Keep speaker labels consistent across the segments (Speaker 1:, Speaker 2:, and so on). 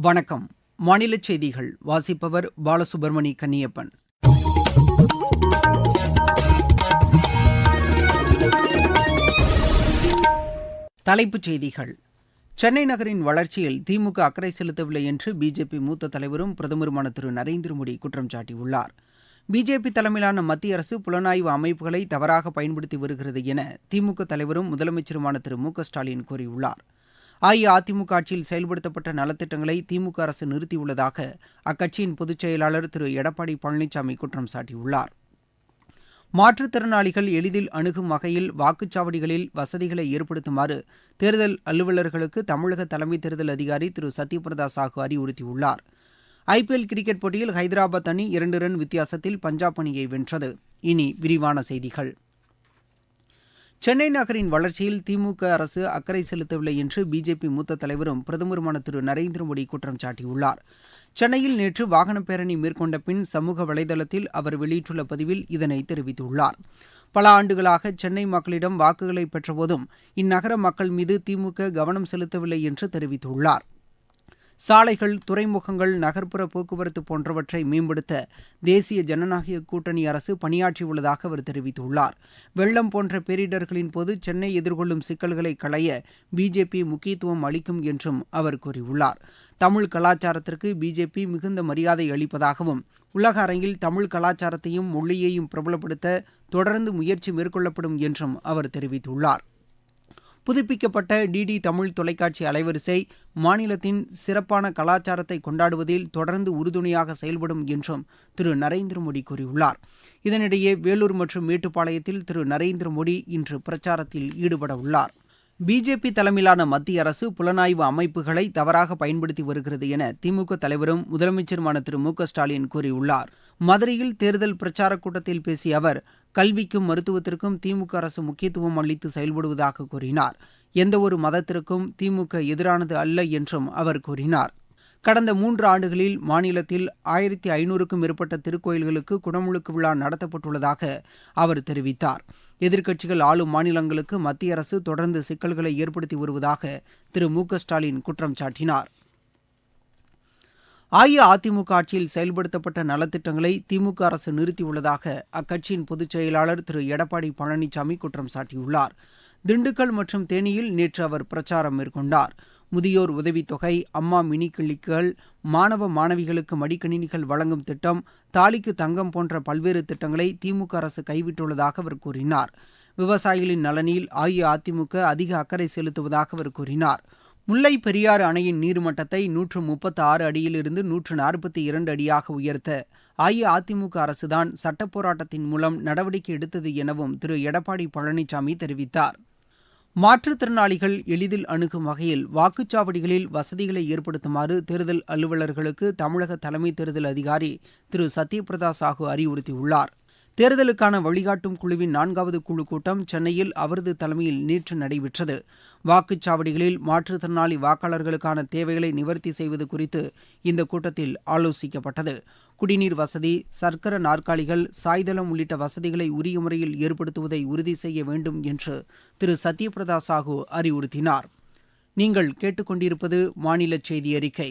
Speaker 1: வணக்கம். மாநில செய்திகள். வாசிப்பவர் பாலசுப்ரமணி கன்னியப்பன். தலைப்புச் செய்திகள். சென்னை நகரின் வளர்ச்சியில் திமுக அக்கறை செலுத்தவில்லை என்று பிஜேபி மூத்த தலைவரும் பிரதமருமான திரு நரேந்திர மோடி குற்றம் சாட்டியுள்ளார். பிஜேபி தலைமையிலான மத்திய அரசு புலனாய்வு அமைப்புகளை தவறாக பயன்படுத்தி வருகிறது என திமுக தலைவரும் முதலமைச்சருமான திரு மு க ஸ்டாலின் கூறியுள்ளாா் அஇஅதிமுக ஆட்சியில் செயல்படுத்தப்பட்ட நலத்திட்டங்களை திமுக அரசு நிறுத்தியுள்ளதாக அக்கட்சியின் பொதுச் செயலாளர் திரு. எடப்பாடி பழனிசாமி குற்றம் சாட்டியுள்ளார். மாற்றுத்திறனாளிகள் எளிதில் அணுகும் வகையில் வாக்குச்சாவடிகளில் வசதிகளை ஏற்படுத்துமாறு தேர்தல் அலுவலர்களுக்கு தமிழக தலைமை தேர்தல் அதிகாரி திரு. சத்யபிரதா சாஹூ அறிவுறுத்தியுள்ளார். ஐபிஎல் கிரிக்கெட் போட்டியில் ஹைதராபாத் அணி இரண்டு ரன் வித்தியாசத்தில் பஞ்சாப் அணியை வென்றது. இனி விரிவான செய்திகள். சென்னை நகரின் வளர்ச்சியில் திமுக அரசு அக்கறை செலுத்தவில்லை என்று பிஜேபி மூத்த தலைவரும் பிரதமருமான திரு நரேந்திர மோடி குற்றம் சாட்டியுள்ளார். சென்னையில் நேற்று வாகன பேரணி மேற்கொண்ட பின் சமூக வலைதளத்தில் அவர் வெளியிட்டுள்ள பதிவில் இதனை தெரிவித்துள்ளார். பல ஆண்டுகளாக சென்னை மக்களிடம் வாக்குகளை பெற்றபோதும் இந்நகர மக்கள் மீது திமுக கவனம் செலுத்தவில்லை என்று தெரிவித்துள்ளார். சாலைகள் துறைமுகங்கள் நகர்ப்புற போக்குவரத்து போன்றவற்றை மேம்படுத்த தேசிய ஜனநாயக கூட்டணி அரசு பணியாற்றியுள்ளதாக அவர் தெரிவித்துள்ளார். வெள்ளம் போன்ற பேரிடர்களின் போது சென்னை எதிர்கொள்ளும் சிக்கல்களை களைய பிஜேபி முக்கியத்துவம் அளிக்கும் என்றும் அவர் கூறியுள்ளார். தமிழ் கலாச்சாரத்திற்கு பிஜேபி மிகுந்த மரியாதை அளிப்பதாகவும் உலக அரங்கில் தமிழ் கலாச்சாரத்தையும் மொழியையும் பிரபலப்படுத்த தொடர்ந்து முயற்சி மேற்கொள்ளப்படும் என்றும் அவர் தெரிவித்துள்ளார். புதுப்பிக்கப்பட்ட டிடி தமிழ் தொலைக்காட்சி அலைவரிசை மாநிலத்தின் சிறப்பான கலாச்சாரத்தை கொண்டாடுவதில் தொடர்ந்து உறுதுணையாக செயல்படும் என்றும் திரு நரேந்திர மோடி கூறியுள்ளார். இதனிடையே வேலூர் மற்றும் மேட்டுப்பாளையத்தில் திரு நரேந்திர மோடி இன்று பிரச்சாரத்தில் ஈடுபட உள்ளார். பிஜேபி தலைமையிலான மத்திய அரசு புலனாய்வு அமைப்புகளை தவறாக பயன்படுத்தி வருகிறது என திமுக தலைவரும் முதலமைச்சருமான திரு மு க ஸ்டாலின் கூறியுள்ளார். மதுரையில் தேர்தல் பிரச்சாரக் கூட்டத்தில் பேசிய அவர் கல்விக்கும் மருத்துவத்திற்கும் திமுக அரசு முக்கியத்துவம் அளித்து செயல்படுவதாக கூறினார். எந்தவொரு மதத்திற்கும் திமுக எதிரானது அல்ல என்றும் அவர் கூறினார். கடந்த மூன்று ஆண்டுகளில் மாநிலத்தில் ஆயிரத்தி ஐநூறுக்கும் மேற்பட்ட திருக்கோயில்களுக்கு குடமுழுக்கு விழா நடத்தப்பட்டுள்ளதாக அவர் தெரிவித்தார். எதிர்க்கட்சிகள் ஆளும் மாநிலங்களுக்கு மத்திய அரசு தொடர்ந்து சிக்கல்களை ஏற்படுத்தி வருவதாக திரு மு க ஸ்டாலின் குற்றம் சாட்டினார். அஇஅதிமுக ஆட்சியில் செயல்படுத்தப்பட்ட நலத்திட்டங்களை திமுக அரசு நிறுத்தியுள்ளதாக அக்கட்சியின் பொதுச் செயலாளர் திரு. எடப்பாடி பழனிசாமி குற்றம் சாட்டியுள்ளார். திண்டுக்கல் மற்றும் தேனியில் நேற்று அவர் பிரச்சாரம் மேற்கொண்டார். முதியோர் உதவித்தொகை அம்மா மினி கிளிக்குகள் மாணவ மாணவிகளுக்கு மடிக்கணினிகள் வழங்கும் திட்டம் தாலிக்கு தங்கம் போன்ற பல்வேறு திட்டங்களை திமுக அரசு கைவிட்டுள்ளதாக அவர் கூறினார். விவசாயிகளின் நலனில் அஇஅதிமுக அதிக அக்கறை செலுத்துவதாக அவர் கூறினார். முல்லை பெரியாறு அணையின் நீர்மட்டத்தை நூற்று முப்பத்தி ஆறு அடியிலிருந்து நூற்று நாற்பத்தி இரண்டு அடியாக உயர்த்த அஇஅதிமுக அரசுதான் சட்டப் போராட்டத்தின் மூலம் நடவடிக்கை எடுத்தது எனவும் திரு. எடப்பாடி பழனிசாமி தெரிவித்தார். மாற்றுத்திறனாளிகள் எளிதில் அணுகும் வகையில் வாக்குச்சாவடிகளில் வசதிகளை ஏற்படுத்துமாறு தேர்தல் அலுவலர்களுக்கு தமிழக தலைமை தேர்தல் அதிகாரி திரு. சத்யபிரதா சாஹூ அறிவுறுத்தியுள்ளார். தேர்தலுக்கான வழிகாட்டும் குழுவின் நான்காவது குழு கூட்டம் சென்னையில் அவரது தலைமையில் நேற்று நடைபெற்றது. வாக்குச்சாவடிகளில் மாற்றுத்திறனாளி வாக்காளர்களுக்கான தேவைகளை நிவர்த்தி செய்வது குறித்து இந்த கூட்டத்தில் ஆலோசிக்கப்பட்டது. குடிநீர் வசதி சர்க்கர நாற்காலிகள் சாய்தளம் உள்ளிட்ட வசதிகளை உரிய முறையில் ஏற்படுத்துவதை உறுதி செய்ய வேண்டும் என்று திரு. சத்யபிரதா சாஹூ அறிவுறுத்தினார். நீங்கள் கேட்டுக்கொண்டிருப்பது மாநில செய்தி அறிக்கை.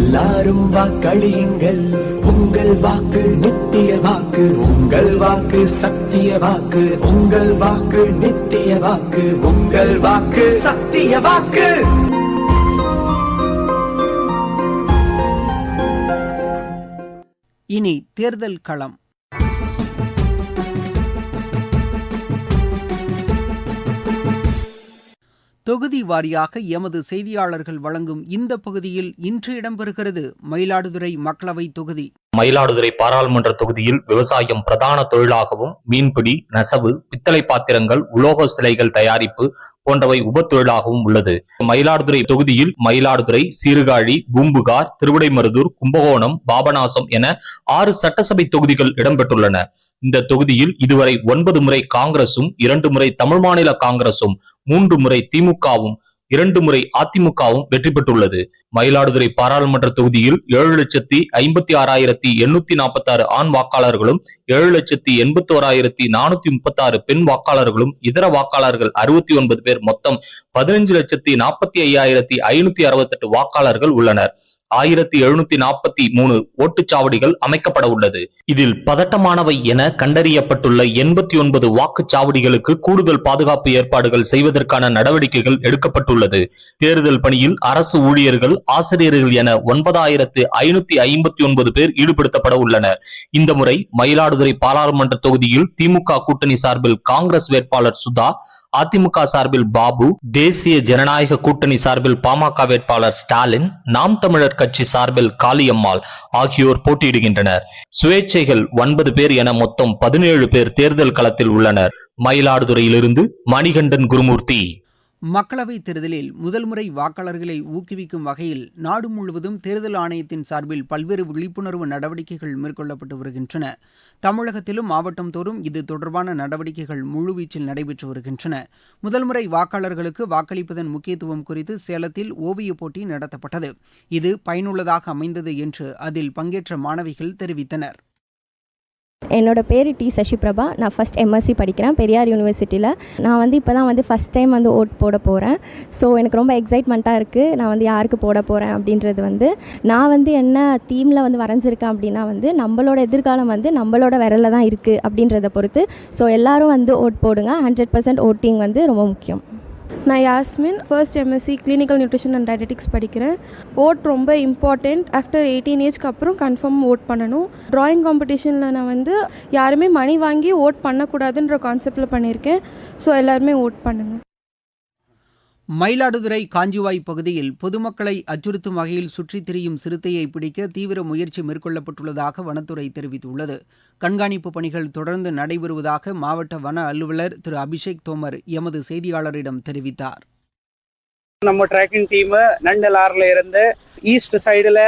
Speaker 2: எல்லாரும் வாக்களியுங்கள். உங்கள் வாக்கு நித்திய வாக்கு உங்கள் வாக்கு சத்திய வாக்கு உங்கள் வாக்கு நித்திய வாக்கு உங்கள் வாக்கு சத்திய வாக்கு.
Speaker 1: இனி தேர்தல் களம். தொகுதி வாரியாக எமது செய்தியாளர்கள் வழங்கும் இந்த பகுதியில் இன்று இடம்பெறுகிறது மயிலாடுதுறை மக்களவை தொகுதி.
Speaker 3: மயிலாடுதுறை பாராளுமன்ற தொகுதியில் விவசாயம் பிரதான தொழிலாகவும் மீன்பிடி நெசவு பித்தளை பாத்திரங்கள் உலோக சிலைகள் தயாரிப்பு போன்றவை உப தொழிலாகவும் உள்ளது. மயிலாடுதுறை தொகுதியில் மயிலாடுதுறை சீர்காழி பூம்புகார் திருவிடைமருதூர் கும்பகோணம் பாபநாசம் என ஆறு சட்டசபை தொகுதிகள் இடம்பெற்றுள்ளன. இந்த தொகுதியில் இதுவரை ஒன்பது முறை காங்கிரசும் இரண்டு முறை தமிழ் மாநில காங்கிரசும் மூன்று முறை திமுகவும் இரண்டு முறை அதிமுகவும் வெற்றி பெற்றுள்ளது. மயிலாடுதுறை பாராளுமன்ற தொகுதியில் ஏழு லட்சத்தி ஐம்பத்தி ஆறாயிரத்தி எண்ணூத்தி நாற்பத்தி ஆறு ஆண் வாக்காளர்களும் ஏழு லட்சத்தி எண்பத்தி ஓராயிரத்தி நானூத்தி முப்பத்தி ஆறு பெண் வாக்காளர்களும் இதர வாக்காளர்கள் அறுபத்தி ஒன்பது பேர் மொத்தம் பதினஞ்சு லட்சத்தி நாற்பத்தி ஐயாயிரத்தி ஐநூத்தி அறுபத்தி எட்டு வாக்காளர்கள் உள்ளனர். ஆயிரத்தி எழுநூத்தி நாற்பத்தி மூணு ஓட்டுச்சாவடிகள் அமைக்கப்பட உள்ளது. இதில் பதட்டமானவை என கண்டறியப்பட்டுள்ள எண்பத்தி ஒன்பது வாக்குச்சாவடிகளுக்கு கூடுதல் பாதுகாப்பு ஏற்பாடுகள் செய்வதற்கான நடவடிக்கைகள் எடுக்கப்பட்டுள்ளது. தேர்தல் பணியில் அரசு ஊழியர்கள் ஆசிரியர்கள் என ஒன்பதாயிரத்து ஐநூத்தி ஐம்பத்தி ஒன்பது பேர் ஈடுபடுத்தப்பட உள்ளனர். இந்த முறை மயிலாடுதுறை பாராளுமன்ற தொகுதியில் திமுக கூட்டணி சார்பில் காங்கிரஸ் வேட்பாளர் சுதா அதிமுக சார்பில் பாபு தேசிய ஜனநாயக கூட்டணி சார்பில் பாமக வேட்பாளர் ஸ்டாலின் நாம் தமிழர் கட்சி சார்பில் காளியம்மாள் ஆகியோர் போட்டியிடுகின்றனர். சுயேட்சைகள் ஒன்பது பேர் என மொத்தம் பதினேழு பேர் தேர்தல் களத்தில் உள்ளனர். மயிலாடுதுறையிலிருந்து மணிகண்டன் குருமூர்த்தி.
Speaker 1: மக்களவைத் தேர்தலில் முதல் முறை வாக்காளர்களை ஊக்குவிக்கும் வகையில் நாடு முழுவதும் தேர்தல் ஆணையத்தின் சார்பில் பல்வேறு விழிப்புணர்வு நடவடிக்கைகள் மேற்கொள்ளப்பட்டு வருகின்றன. தமிழகத்திலும் மாவட்டம் தோறும் இது தொடர்பான நடவடிக்கைகள் முழுவீச்சில் நடைபெற்று வருகின்றன. முதல் முறை வாக்காளர்களுக்கு வாக்களிப்பதன் முக்கியத்துவம் குறித்து சேலத்தில் ஓவியப் போட்டி நடத்தப்பட்டது. இது பயனுள்ளதாக அமைந்தது என்று அதில் பங்கேற்ற மாணவிகள் தெரிவித்தனர்.
Speaker 4: என்னோடய பேர் டி சசிபிரபா. நான் ஃபஸ்ட் எம்எஸ்சி படிக்கிறேன். பெரியார் யூனிவர்சிட்டியில் நான் வந்து இப்போ தான் வந்து ஃபஸ்ட் டைம் வந்து ஓட் போட போகிறேன் ஸோ எனக்கு ரொம்ப எக்ஸைட்மெண்ட்டாக இருக்குது நான் வந்து யாருக்கு போட போகிறேன் அப்படின்றது வந்து. நான் வந்து என்ன தீமில் வந்து வரைஞ்சிருக்கேன் அப்படின்னா வந்து நம்மளோட எதிர்காலம் வந்து நம்மளோட விரலில் தான் இருக்குது அப்படின்றத பொறுத்து. ஸோ எல்லாரும் வந்து ஓட் போடுங்க. ஹண்ட்ரட் பர்சன்ட் ஓட்டிங் வந்து ரொம்ப முக்கியம்.
Speaker 5: நான் Yasmin first MSc clinical nutrition and dietetics படிக்கிறேன். ஓட் ரொம்ப இம்பார்ட்டண்ட் ஆஃப்டர் எயிட்டீன் ஏஜ்க்கு அப்புறம் கன்ஃபார்ம் ஓட் பண்ணணும். ட்ராயிங் காம்படிஷனில் நான் வந்து யாருமே மணி வாங்கி ஓட் பண்ணக்கூடாதுன்ற கான்செப்டில் பண்ணியிருக்கேன். ஸோ எல்லாருமே ஓட் பண்ணுங்கள்
Speaker 1: மயிலாடுதுறை காஞ்சிவாய் பகுதியில் பொதுமக்களை அச்சுறுத்தும் வகையில் சுற்றித் திரியும் சிறுத்தையை பிடிக்க தீவிர முயற்சி மேற்கொள்ளப்பட்டுள்ளதாக வனத்துறை தெரிவித்துள்ளது. கண்காணிப்பு பணிகள் தொடர்ந்து நடைபெறுவதாக மாவட்ட வன அலுவலர் திரு அபிஷேக் தோமர் எமது செய்தியாளரிடம் தெரிவித்தார்.
Speaker 6: நம்ம ட்ராக்கிங் டீம் நண்டலாறுல இருந்து ஈஸ்ட் சைடுல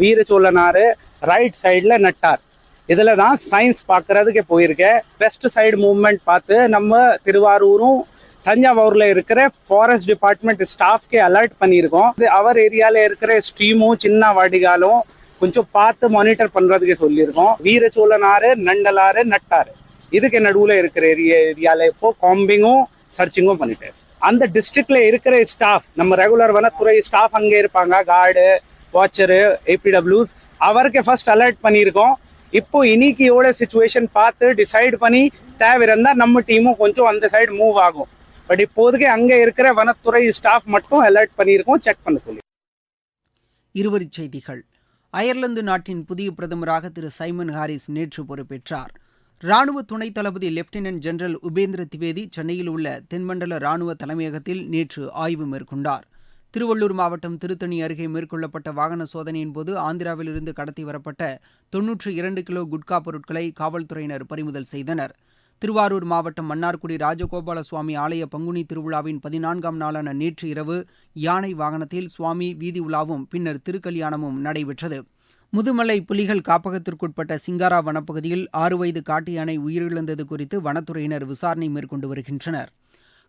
Speaker 6: வீரச்சோழனாறு ரைட் சைடுல நட்டார். இதுல தான் சயின்ஸ் பார்க்கறதுக்கு போயிருக்கேன். வெஸ்ட் சைடு மூவ்மெண்ட் பார்த்து நம்ம திருவாரூரும் தஞ்சாவூர்ல இருக்கிற ஃபாரஸ்ட் டிபார்ட்மெண்ட் ஸ்டாஃப்கே அலர்ட் பண்ணியிருக்கோம். இது அவர் ஏரியால இருக்கிற ஸ்ட்ரீமும் சின்ன வாடிகாலும் கொஞ்சம் பார்த்து மானிட்டர் பண்றதுக்கு சொல்லியிருக்கோம். வீரச்சோழனாறு நண்டலாறு நட்டாறு இதுக்கு நடுவுல இருக்கிற ஏரியா ஏரியால இப்போ காம்பிங்கும் சர்ச்சிங்கும் பண்ணிட்டு அந்த டிஸ்ட்ரிக்ட்ல இருக்கிற ஸ்டாஃப் நம்ம ரெகுலர் வனத்துறை ஸ்டாஃப் அங்கே இருப்பாங்க. கார்டு வாட்சரு ஏபிடபிள்யூஸ் அவருக்கு ஃபர்ஸ்ட் அலர்ட் பண்ணியிருக்கோம். இப்போ இன்னைக்கியோட சுச்சுவேஷன் பார்த்து டிசைட் பண்ணி தேவை இருந்தால் நம்ம டீமும் கொஞ்சம் அந்த சைடு மூவ் ஆகும். பட் இப்போதைக்கு அங்கே இருக்கிற வனத்துறை ஸ்டாஃப் மட்டும் அலர்ட் பண்ணியிருக்கோம். செக் பண்ண சொல்லி
Speaker 1: இருவரி செய்திகள். அயர்லாந்து நாட்டின் புதிய பிரதமராக திரு சைமன் ஹாரிஸ் நேற்று பொறுப்பேற்றார். ராணுவ துணைத் தளபதி லெப்டினன்ட் ஜெனரல் உபேந்திர திவேதி சென்னையில் உள்ள தென்மண்டல ராணுவ தலைமையகத்தில் நேற்று ஆய்வு மேற்கொண்டார். திருவள்ளூர் மாவட்டம் திருத்தணி அருகே மேற்கொள்ளப்பட்ட வாகன சோதனையின் போது ஆந்திராவிலிருந்து கடத்தி வரப்பட்ட தொன்னூற்று இரண்டு கிலோ குட்கா பொருட்களை காவல்துறையினர் பறிமுதல் செய்தனர். திருவாரூர் மாவட்டம் மன்னார்குடி ராஜகோபால சுவாமி ஆலய பங்குனி திருவிழாவின் பதினான்காம் நாளான நேற்று இரவு யானை வாகனத்தில் சுவாமி வீதி உலாவும் பின்னர் திருக்கல்யாணமும் நடைபெற்றது. முதுமலை புலிகள் காப்பகத்திற்குட்பட்ட சிங்காரா வனப்பகுதியில் ஆறு வயது காட்டு யானை உயிரிழந்தது குறித்து வனத்துறையினர் விசாரணை மேற்கொண்டு வருகின்றனர்.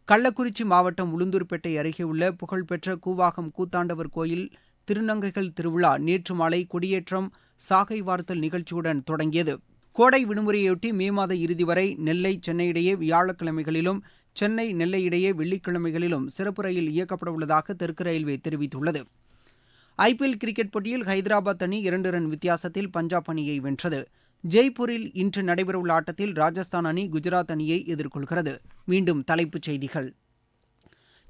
Speaker 1: கள்ளக்குறிச்சி மாவட்டம் உளுந்தூர்பேட்டை அருகே உள்ள புகழ்பெற்ற கூவாகம் கூத்தாண்டவர் கோயில் திருநங்கைகள் திருவிழா நேற்று மாலை கொடியேற்றம் சாகை வார்த்தல் நிகழ்ச்சியுடன் தொடங்கியது. கோடை விடுமுறையொட்டி மே மாத இறுதி வரை நெல்லை சென்னை இடையே வியாழக்கிழமைகளிலும் சென்னை நெல்லை இடையே வெள்ளிக்கிழமைகளிலும் சிறப்பு ரயில் இயக்கப்பட உள்ளதாக தெற்கு ரயில்வே தெரிவித்துள்ளது. ஐபிஎல் கிரிக்கெட் போட்டியில் ஹைதராபாத் அணி இரண்டு ரன் வித்தியாசத்தில் பஞ்சாப் அணியை வென்றது. ஜெய்ப்பூரில் இன்று நடைபெறவுள்ள ஆட்டத்தில் ராஜஸ்தான் அணி குஜராத் அணியை எதிர்கொள்கிறது. மீண்டும் தலைப்புச் செய்திகள்.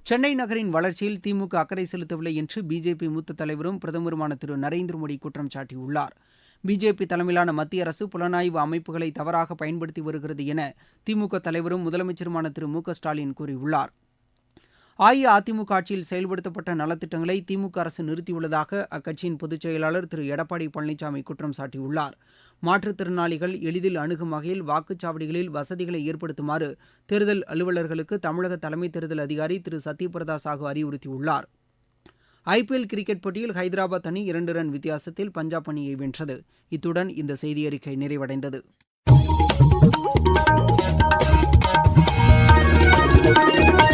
Speaker 1: சென்னை நகரின் வளர்ச்சியில் திமுக அக்கறை செலுத்தவில்லை என்று பிஜேபி மூத்த தலைவரும் பிரதமருமான திரு நரேந்திர மோடி குற்றம் சாட்டியுள்ளார். பிஜேபி தலைமையிலான மத்திய அரசு புலனாய்வு அமைப்புகளை தவறாக பயன்படுத்தி வருகிறது என திமுக தலைவரும் முதலமைச்சருமான திரு மு க ஸ்டாலின் கூறியுள்ளார். அஇஅதிமுக ஆட்சியில் செயல்படுத்தப்பட்ட நலத்திட்டங்களை திமுக அரசு நிறுத்தியுள்ளதாக அக்கட்சியின் பொதுச் செயலாளர் திரு. எடப்பாடி பழனிசாமி குற்றம் சாட்டியுள்ளார். மாற்றுத்திறனாளிகள் எளிதில் அணுகும் வகையில் வாக்குச்சாவடிகளில் வசதிகளை ஏற்படுத்துமாறு தேர்தல் அலுவலர்களுக்கு தமிழக தலைமை தேர்தல் அதிகாரி திரு. சத்யபிரதா சாஹூ அறிவுறுத்தியுள்ளார். ஐபிஎல் கிரிக்கெட் போட்டியில் ஹைதராபாத் அணி இரண்டு ரன் வித்தியாசத்தில் பஞ்சாப் அணியை வென்றது. இத்துடன் இந்த செய்தி அறிக்கை நிறைவடைந்தது. thank you